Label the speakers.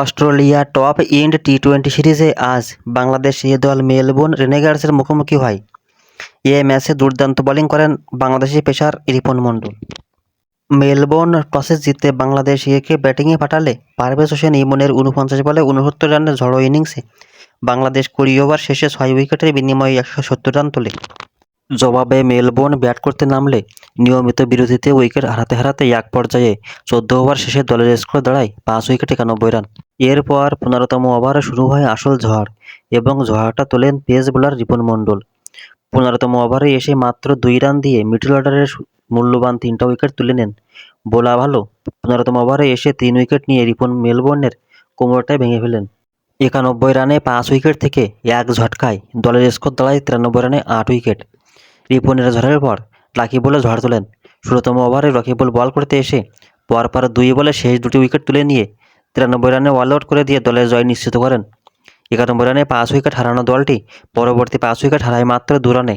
Speaker 1: Australia top end T twenty সিরিজে আজ বাংলাদেশ এ দল মেলবোর্ন রেনেগার্সের মুখোমুখি হয়। এ ম্যাচে দুর্দান্ত বোলিং করেন বাংলাদেশি পেসার রিপন মণ্ডল। মেলবোর্ন টসে জিতে বাংলাদেশ একে ব্যাটিংয়ে পাঠালে পারভেজ হোসেন ইমনের উনপঞ্চাশ বলে উনসত্তর রানের ঝড়ো ইনিংসে বাংলাদেশ কুড়ি ওভার শেষে ছয় উইকেটের বিনিময়ে একশো সত্তর রান তোলে। জবাবে মেলবোর্ন ব্যাট করতে নামলে নিয়মিত বিরতিতে উইকেট হারাতে হারাতে এক পর্যায়ে চোদ্দ ওভার শেষে দলের স্কোর দাঁড়ায় পাঁচ উইকেট, একানব্বই রান। এরপর পনেরোতম ওভারে শুরু হয় আসল ঝড় এবং ঝড়টা তোলেন পেস বোলার রিপন মণ্ডল। পনেরোতম ওভারে এসে মাত্র দুই রান দিয়ে মিডল অর্ডারের মূল্যবান তিনটা উইকেট তুলে নেন বোলা ভালো। পনেরোতম ওভারে এসে তিন উইকেট নিয়ে রিপন মেলবোর্নের কোমরটায় ভেঙে ফেলেন। একানব্বই রানে পাঁচ উইকেট থেকে এক ঝটকায় দলের স্কোর দাঁড়ায় তিরানব্বই রানে আট উইকেট। রিপনের ঝড়ের পর লাকি বলে ঝড় তোলেন। ষোলোতম ওভারে রকিবুল বল করতে এসে পর পর দুই বলে শেষ দুটি উইকেট তুলে নিয়ে তিরানব্বই রানে অল আউট করে দিয়ে দলের জয় নিশ্চিত করেন। একানব্বই রানে পাঁচ উইকেট হারানো দলটি পরবর্তী পাঁচ উইকেট হারায় মাত্র দু রানে।